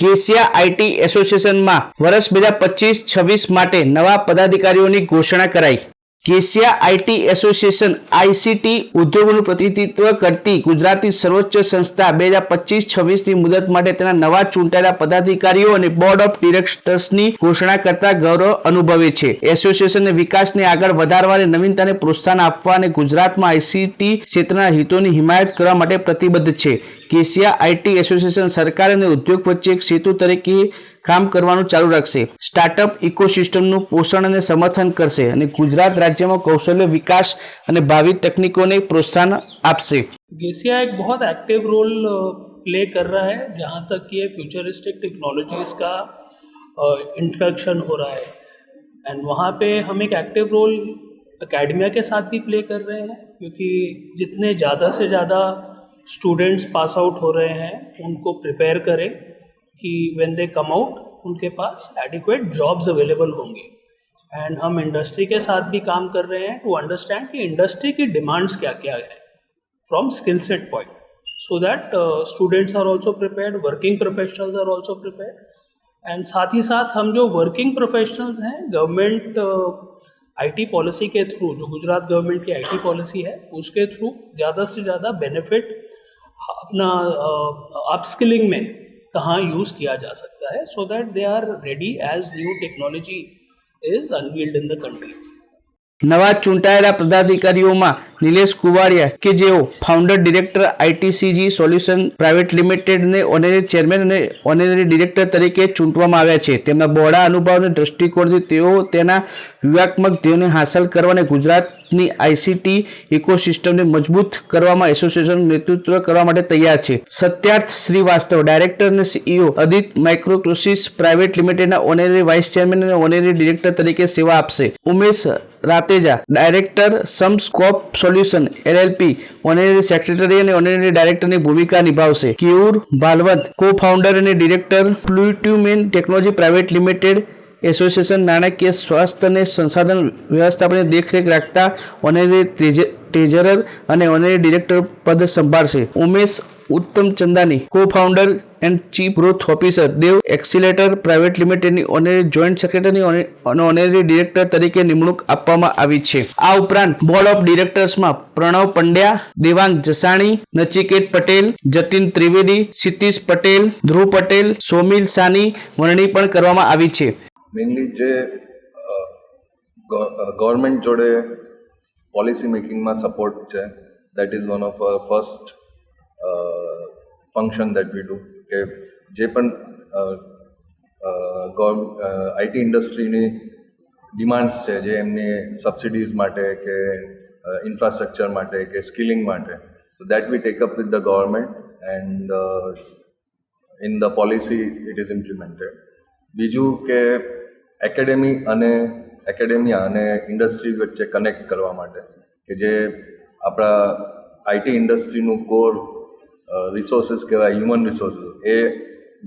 કેશિયા IT એસોસિએશનમાં વર્ષ બે હજાર પચીસ છવ્વીસ માટે નવા પદાધિકારીઓની ઘોષણા કરાઈ. કેશિયા આઈટી એસોસિએશન આઈસીટી ઉદ્યોગોનું પ્રતિનિધિત્વ કરતી ગુજરાતની સર્વોચ્ચ સંસ્થા બે હજાર પચીસ છવ્વીસની મુદત માટે તેના નવા ચૂંટાયેલા પદાધિકારીઓ અને બોર્ડ ઓફ ડિરેક્ટર્સની ઘોષણા કરતા ગૌરવ અનુભવે છે. એસોસિએશનને વિકાસને આગળ વધારવા અને નવીનતાને પ્રોત્સાહન આપવા અને ગુજરાતમાં આઈસીટી ક્ષેત્રના હિતોની હિમાયત કરવા માટે પ્રતિબદ્ધ છે. કેશિયા આઈટી એસોસિએશન સરકાર અને ઉદ્યોગ વચ્ચે એક સેતુ તરીકે કામ કરવાનું ચાલુ રાખશે સ્ટાર્ટઅપ ઇકોસિસ્ટમનું પોષણ અને સમર્થન કરશે અને ગુજરાત રાજ્યમાં કૌશલ્ય વિકાસ અને ભાવિ તકનીકોને પ્રોત્સાહન આપશે गेसिया एक बहुत एक्टिव रोल प्ले कर रहा है जहाँ तक ये फ्यूचरिस्टिक टेक्नोलॉजीज़ का इंट्रोडक्शन हो रहा है एंड वहाँ पे हम एक एक्टिव रोल एकेडमिया के साथ भी प्ले कर रहे हैं क्योंकि जितने ज़्यादा से ज़्यादा स्टूडेंट्स पास आउट हो रहे हैं उनको प्रिपेयर करें कि व्हेन दे कम आउट उनके पास एडिक्वेट जॉब्स अवेलेबल होंगे। एंड हम इंडस्ट्री के साथ भी काम कर रहे हैं टू अंडरस्टैंड कि इंडस्ट्री की डिमांड्स क्या क्या है from skill set point so that students are also also working professionals are also prepared and साथ ही साथ हम जो वर्किंग प्रोफेशनल्स हैं गवर्नमेंट आईटी पॉलिसी के थ्रू जो गुजरात गवर्नमेंट की आईटी पॉलिसी है उसके थ्रू ज़्यादा से ज़्यादा बेनिफिट अपना अपस्किलिंग uh, में कहाँ यूज़ किया जा सकता है so that they are ready as new technology is unveiled in the country નવા ચૂંટાયેલા પદાધિકારીઓમાં નિલેશ કુવાડિયા કે જેઓ founder director ITCG solution private limited ને ઓનરેરી ચેરમેન અને ઓનરેરી ડિરેક્ટર તરીકે ચૂંટવામાં આવ્યા છે તેમના બહોળા અનુભવ અને દ્રષ્ટિકોણથી તેઓ તેના વ્યૂહાત્મક ધ્યેયોને હાંસલ કરવા અને ગુજરાતની આઈસીટી ઇકોસિસ્ટમને મજબૂત કરવામાં એસોસિએશન નેતૃત્વ કરવા માટે તૈયાર છે. સત્યાર્થ શ્રીવાસ્તવ, ડાયરેક્ટર અને સીઈઓ અદિત માઇક્રોક્રોસિસ પ્રાઇવેટ લિમિટેડના ઓનરી વાઇસ ચેરમેન અને ઓનરી ડિરેક્ટર તરીકે સેવા આપશે. ઉમેશ રાતેજા, ડાયરેક્ટર સમસ્કોપ સોલ્યુશન એલએલપી, ઓનરી સેક્રેટરી અને ઓનરી ડાયરેક્ટરની ભૂમિકા નિભાવશે. કેયુર ભાલવંત કો ફાઉન્ડર અને ડિરેક્ટર પ્લુટ્યુમેન ટેકનોલોજી પ્રાઇવેટ લિમિટેડ એસોસિએશન નાણાકીય સ્વાસ્થ્ય અને સંસાધન વ્યવસ્થાપનની દેખરેખ રાખતા ઓનરી ટ્રેઝરર અને ઓનરી ડિરેક્ટર પદ સંભાળશે. Umesh Uttam Chandani co founder and chief growth officer Dev accelerator private લિમિટેડની honorary joint secretary અને ઓનરી ડિરેક્ટર તરીકે નિમણૂક આપવામાં આવી છે. આ ઉપરાંત બોર્ડ ઓફ ડિરેક્ટર્સમાં પ્રણવ પંડ્યા, દેવાંગ જસાણી, નચિકેત પટેલ, જતીન ત્રિવેદી ક્ષિતિશ પટેલ, ધ્રુવ પટેલ, સોમિલ સાની વરણી પણ કરવામાં આવી છે. મેઇનલી જે ગવર્મેન્ટ જોડે પોલિસી મેકિંગમાં સપોર્ટ છે that is one of first function that we do કે જે પણ આઈટી ઇન્ડસ્ટ્રીની ડિમાન્ડ્સ છે, જે એમની સબસિડીઝ માટે કે ઇન્ફ્રાસ્ટ્રક્ચર માટે કે સ્કિલિંગ માટે. તો that we take up with the government and in the policy it is implemented બીજું કે એકેડેમી અને એકેડેમિયા અને ઇન્ડસ્ટ્રી વચ્ચે કનેક્ટ કરવા માટે કે જે આપણા આઈટી ઇન્ડસ્ટ્રીનું કોર રિસોર્સિસ કહેવાય હ્યુમન રિસોર્સિસ એ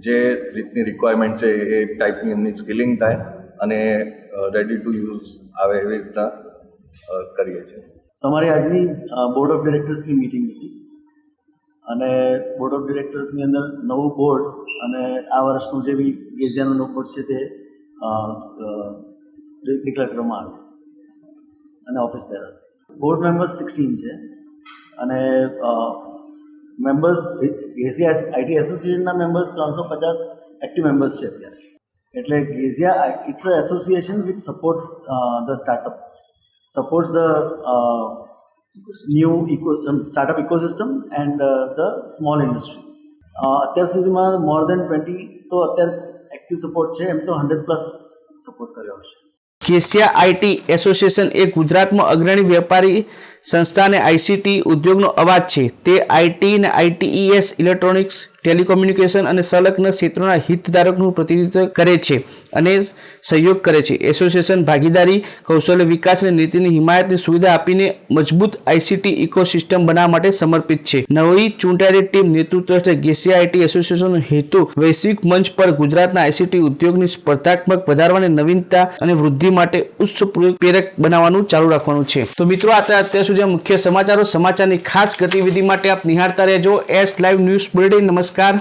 જે રીતની રિક્વાયરમેન્ટ છે, એ ટાઈપની એમની સ્કિલિંગ થાય અને રેડી ટુ યુઝ આવે એવી રીતના કરીએ છીએ. અમારી આજની બોર્ડ ઓફ ડિરેક્ટર્સની મિટિંગ હતી. અને બોર્ડ ઓફ ડિરેક્ટર્સની અંદર નવું બોર્ડ અને આ વર્ષનું જે બી ગેઝિયાનું બોર્ડ છે તે ડિક્લેર કરવામાં આવી અને office bearers. Board members sixteen છે. અને મેમ્બર્સ ગેઝિયા આઈટી એસોસિએશનના મેમ્બર્સ ત્રણસો પચાસ એક્ટિવ મેમ્બર્સ છે અત્યારે. એટલે ગેઝિયા it's a association which supports the startup supports the new eco startup ecosystem and the small industries. અત્યાર સુધીમાં મોર દેન ટ્વેન્ટી, તો અત્યારે એક્ટિવ સપોર્ટ છે, એમ તો હંડ્રેડ પ્લસ સપોર્ટ કર્યો હશે. કેશિયા આઈટી એસોસિએશન એ ગુજરાતમાં અગ્રણી વેપારી સંસ્થા અને આઈસીટી ઉદ્યોગનો અવાજ છે. તે આઈટી અને આઈટીઈએસ ઇલેક્ટ્રોનિક્સ, ટેલિકોમ્યુનિકેશન અને સંલગ્ન ક્ષેત્રોના હિતધારકનું પ્રતિનિધિત્વ કરે છે અને સહયોગ કરે છે. એસોસિએશન ભાગીદારી, કૌશલ્ય વિકાસ અને નીતિની હિમાયતની સુવિધા આપીને મજબૂત આઈસીટી ઇકોસિસ્ટમ બનાવવા માટે સમર્પિત છે. નવી ચૂંટાયેલી ટીમ નેતૃત્વ હેઠળ ગેસિયા આઈટી એસોસિએશનનો હેતુ વૈશ્વિક મંચ પર ગુજરાતના આઈસીટી ઉદ્યોગની સ્પર્ધાત્મક વધારવાની નવીનતા અને વૃદ્ધિ માટે ઉચ્ચ પ્રેરક બનાવવાનું ચાલુ રાખવાનું છે. તો મિત્રો, આ હતા સુધી મુખ્ય સમાચારો સમાચારની ખાસ ગતિવિધિ માટે આપ નિહાળતા રહેજો. એસ લાઈવ ન્યૂઝ બુલેટિન નમસ્કાર.